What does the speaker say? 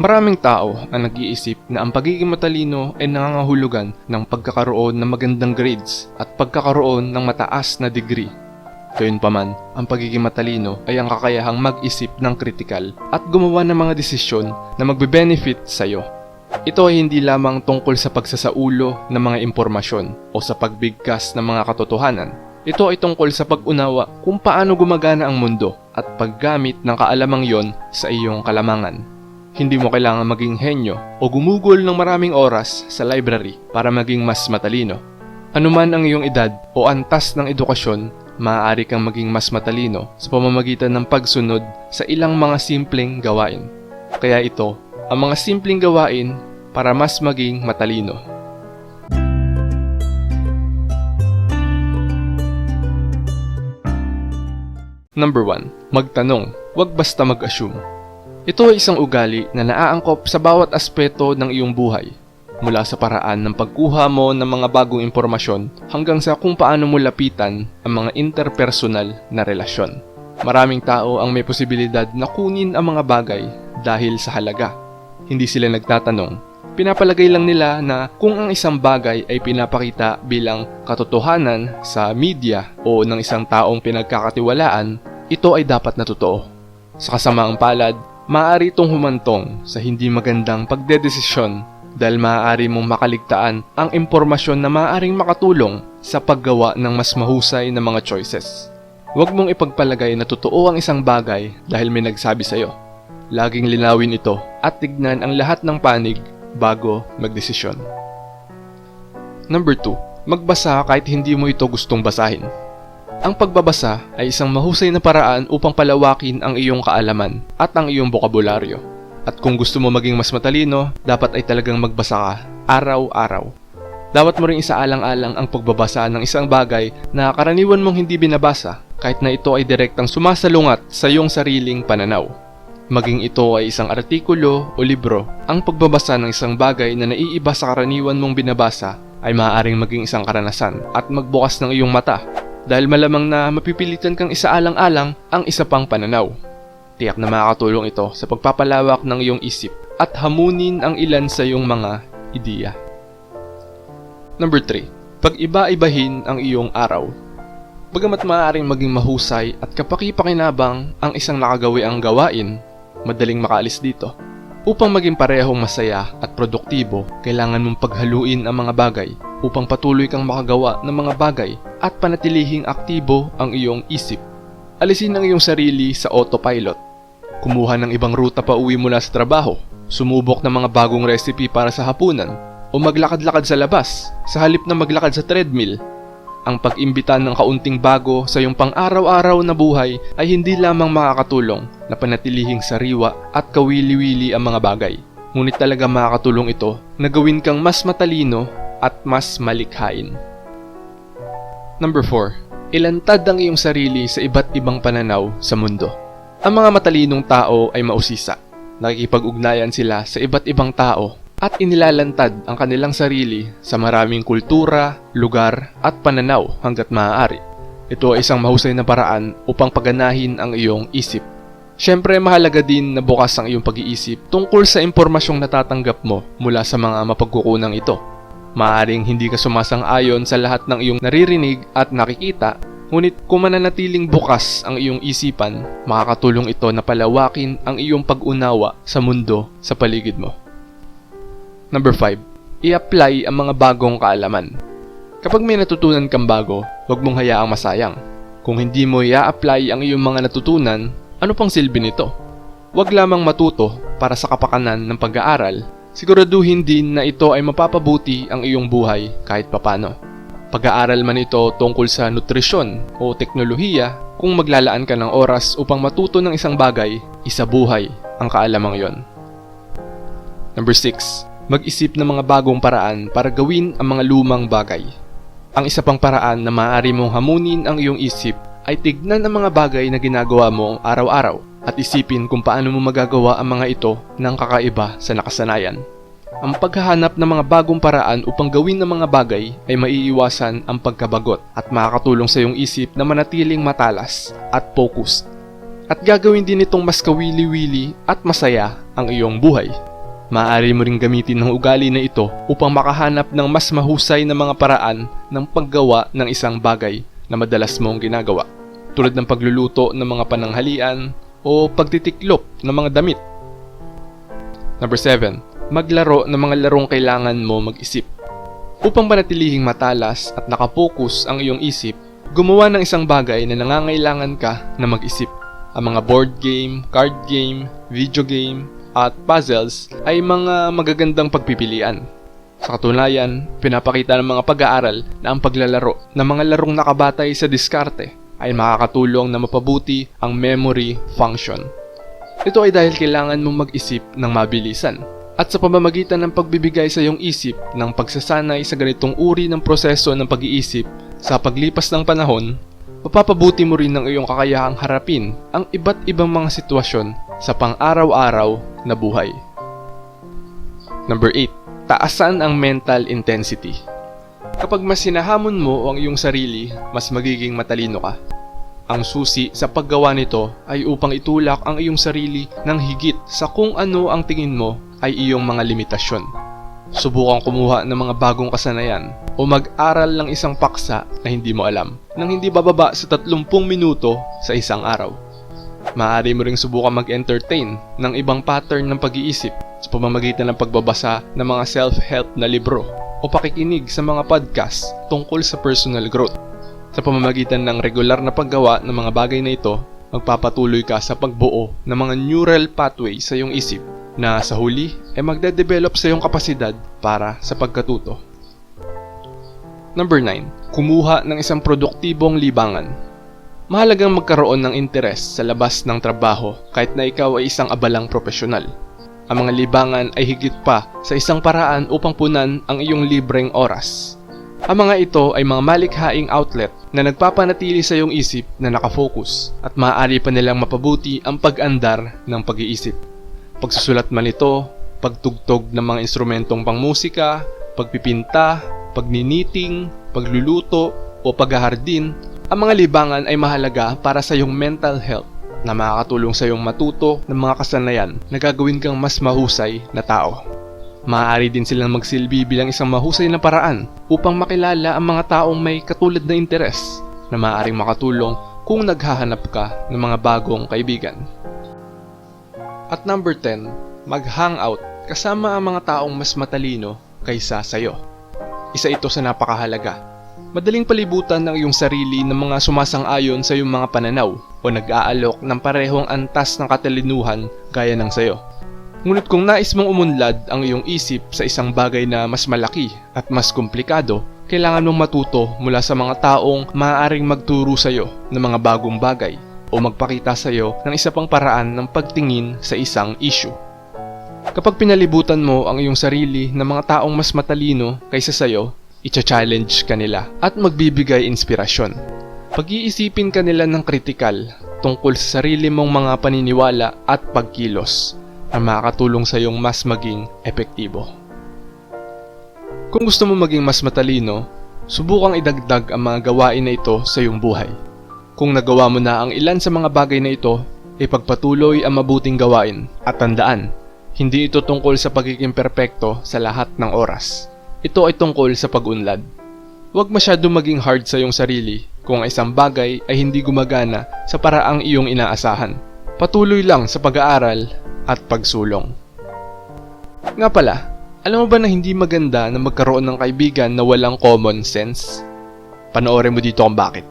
Maraming tao ang nag-iisip na ang pagiging matalino ay nangangahulugan ng pagkakaroon ng magandang grades at pagkakaroon ng mataas na degree. Gayunpaman, ang pagiging matalino ay ang kakayahang mag-isip ng kritikal at gumawa ng mga desisyon na magbe-benefit sa iyo. Ito ay hindi lamang tungkol sa pagsasaulo ng mga impormasyon o sa pagbigkas ng mga katotohanan. Ito ay tungkol sa pag-unawa kung paano gumagana ang mundo at paggamit ng kaalamang yon sa iyong kalamangan. Hindi mo kailangan maging henyo o gumugol ng maraming oras sa library para maging mas matalino. Anuman ang iyong edad o antas ng edukasyon, maaari kang maging mas matalino sa pamamagitan ng pagsunod sa ilang mga simpleng gawain. Kaya ito, ang mga simpleng gawain para mas maging matalino. Number 1. Magtanong, wag basta mag-assume. Ito ay isang ugali na naaangkop sa bawat aspeto ng iyong buhay. Mula sa paraan ng pagkuha mo ng mga bagong impormasyon hanggang sa kung paano mo lapitan ang mga interpersonal na relasyon. Maraming tao ang may posibilidad na kunin ang mga bagay dahil sa halaga. Hindi sila nagtatanong. Pinapalagay lang nila na kung ang isang bagay ay pinapakita bilang katotohanan sa media o ng isang taong pinagkakatiwalaan, ito ay dapat na totoo. Sa kasamaang palad, maaari itong humantong sa hindi magandang pagdedesisyon dahil maaari mong makaligtaan ang impormasyon na maaaring makatulong sa paggawa ng mas mahusay na mga choices. Huwag mong ipagpalagay na totoo ang isang bagay dahil may nagsabi sa'yo. Laging linawin ito at tignan ang lahat ng panig bago magdesisyon. Number 2. Magbasa kahit hindi mo ito gustong basahin. Ang pagbabasa ay isang mahusay na paraan upang palawakin ang iyong kaalaman at ang iyong bokabularyo. At kung gusto mo maging mas matalino, dapat ay talagang magbasa ka araw-araw. Dapat mo ring isaalang-alang ang pagbabasa ng isang bagay na karaniwan mong hindi binabasa kahit na ito ay direktang sumasalungat sa iyong sariling pananaw. Maging ito ay isang artikulo o libro, ang pagbabasa ng isang bagay na naiiba sa karaniwan mong binabasa ay maaaring maging isang karanasan at magbukas ng iyong mata dahil malamang na mapipilitan kang isaalang-alang ang isa pang pananaw. Tiyak na makakatulong ito sa pagpapalawak ng iyong isip at hamunin ang ilan sa iyong mga ideya. Number 3. Pag-iba-ibahin ang iyong araw. Bagamat maaaring maging mahusay at kapaki-pakinabang ang isang nakagawiang gawain, madaling makaalis dito. Upang maging parehong masaya at produktibo, kailangan mong paghaluin ang mga bagay upang patuloy kang makagawa ng mga bagay at panatilihing aktibo ang iyong isip. Alisin ang iyong sarili sa autopilot. Kumuha ng ibang ruta pa uwi mula sa trabaho, sumubok ng mga bagong recipe para sa hapunan, o maglakad-lakad sa labas sa halip na maglakad sa treadmill. Ang pag-imbita ng kaunting bago sa iyong pang-araw-araw na buhay ay hindi lamang makakatulong na panatilihing sariwa at kawili-wili ang mga bagay. Ngunit talaga makakatulong ito na gawin kang mas matalino at mas malikhain. Number 4. Ilantad ang iyong sarili sa iba't ibang pananaw sa mundo. Ang mga matalinong tao ay mausisa. Nakikipag-ugnayan sila sa iba't ibang tao at inilalantad ang kanilang sarili sa maraming kultura, lugar at pananaw hanggat maaari. Ito ay isang mahusay na paraan upang paganahin ang iyong isip. Siyempre mahalaga din na bukas ang iyong pag-iisip tungkol sa impormasyong natatanggap mo mula sa mga mapagkukunang ito. Maaring hindi ka sumasang-ayon sa lahat ng iyong naririnig at nakikita, ngunit kung mananatiling bukas ang iyong isipan, makakatulong ito na palawakin ang iyong pag-unawa sa mundo sa paligid mo. Number 5. I-apply ang mga bagong kaalaman. Kapag may natutunan kang bago, huwag mong hayaang masayang. Kung hindi mo i-apply ang iyong mga natutunan, ano pang silbi nito? Huwag lamang matuto para sa kapakanan ng pag-aaral. Siguraduhin din na ito ay mapapabuti ang iyong buhay kahit papano. Pag-aaral man ito tungkol sa nutrisyon o teknolohiya, kung maglalaan ka ng oras upang matuto ng isang bagay, isabuhay ang kaalamang yon. Number 6 mag-isip ng mga bagong paraan para gawin ang mga lumang bagay. Ang isa pang paraan na maaari mong hamunin ang iyong isip ay tignan ang mga bagay na ginagawa mo araw-araw at isipin kung paano mo magagawa ang mga ito ng kakaiba sa nakasanayan. Ang paghahanap ng mga bagong paraan upang gawin ng mga bagay ay maiiwasan ang pagkabagot at makakatulong sa iyong isip na manatiling matalas at focused. At gagawin din itong mas kawili-wili at masaya ang iyong buhay. Maaari mo ring gamitin ng ugali na ito upang makahanap ng mas mahusay na mga paraan ng paggawa ng isang bagay na madalas mong ginagawa. Tulad ng pagluluto ng mga pananghalian o pagtitiklop ng mga damit. Number 7. Maglaro ng mga larong kailangan mo mag-isip. Upang panatilihing matalas at nakapokus ang iyong isip, gumawa ng isang bagay na nangangailangan ka na mag-isip. Ang mga board game, card game, video game, at puzzles ay mga magagandang pagpipilian. Sa katunayan, pinapakita ng mga pag-aaral na ang paglalaro ng mga larong nakabatay sa diskarte ay makakatulong na mapabuti ang memory function. Ito ay dahil kailangan mong mag-isip ng mabilisan at sa pamamagitan ng pagbibigay sa iyong isip ng pagsasanay sa ganitong uri ng proseso ng pag-iisip sa paglipas ng panahon, mapapabuti mo rin ang iyong kakayahang harapin ang iba't ibang mga sitwasyon sa pang-araw-araw na buhay. Number 8. Taasan ang mental intensity. Kapag mas sinahamon mo ang iyong sarili, mas magiging matalino ka. Ang susi sa paggawa nito ay upang itulak ang iyong sarili ng higit sa kung ano ang tingin mo ay iyong mga limitasyon. Subukan kumuha ng mga bagong kasanayan o mag-aral ng isang paksa na hindi mo alam nang hindi bababa sa 30 minuto sa isang araw. Maaari mo ring subukan mag-entertain ng ibang pattern ng pag-iisip sa pamamagitan ng pagbabasa ng mga self-help na libro o pakikinig sa mga podcast tungkol sa personal growth. Sa pamamagitan ng regular na paggawa ng mga bagay na ito, magpapatuloy ka sa pagbuo ng mga neural pathway sa iyong isip na sa huli ay magde-develop sa iyong kapasidad para sa pagkatuto. Number 9. Kumuha ng isang produktibong libangan. Mahalagang magkaroon ng interes sa labas ng trabaho kahit na ikaw ay isang abalang profesional. Ang mga libangan ay higit pa sa isang paraan upang punan ang iyong libreng oras. Ang mga ito ay mga malikhaing outlet na nagpapanatili sa iyong isip na nakafocus at maaari pa nilang mapabuti ang pag-andar ng pag-iisip. Pagsusulat man ito, pagtugtog ng mga instrumentong pangmusika, pagpipinta, pagniniting, pagluluto o paghahardin, ang mga libangan ay mahalaga para sa iyong mental health na makakatulong sa iyong matuto ng mga kasanayan na gagawin kang mas mahusay na tao. Maaari din silang magsilbi bilang isang mahusay na paraan upang makilala ang mga taong may katulad na interes na maaaring makatulong kung naghahanap ka ng mga bagong kaibigan. At number 10, mag-hangout kasama ang mga taong mas matalino kaysa sayo. Isa ito sa napakahalaga. Madaling palibutan ng iyong sarili ng mga sumasang-ayon sa iyong mga pananaw o nag-aalok ng parehong antas ng katalinuhan gaya ng sayo. Ngunit kung nais mong umunlad ang iyong isip sa isang bagay na mas malaki at mas komplikado, kailangan mong matuto mula sa mga taong maaaring magturo sa iyo ng mga bagong bagay o magpakita sa iyo ng isa pang paraan ng pagtingin sa isang issue. Kapag pinalibutan mo ang iyong sarili ng mga taong mas matalino kaysa sa iyo, icha-challenge ka nila at magbibigay inspirasyon. Pag-iisipin ka nila ng kritikal tungkol sa sarili mong mga paniniwala at pagkilos na makakatulong sa iyong mas maging epektibo. Kung gusto mo maging mas matalino, subukang idagdag ang mga gawain na ito sa iyong buhay. Kung nagawa mo na ang ilan sa mga bagay na ito, ipagpatuloy ang mabuting gawain at tandaan, hindi ito tungkol sa pagiging perpekto sa lahat ng oras. Ito ay tungkol sa pag-unlad. Huwag masyado maging hard sa iyong sarili kung ang isang bagay ay hindi gumagana sa paraang iyong inaasahan. Patuloy lang sa pag-aaral at pagsulong. Nga pala, alam mo ba na hindi maganda na magkaroon ng kaibigan na walang common sense? Panoorin mo dito kung bakit.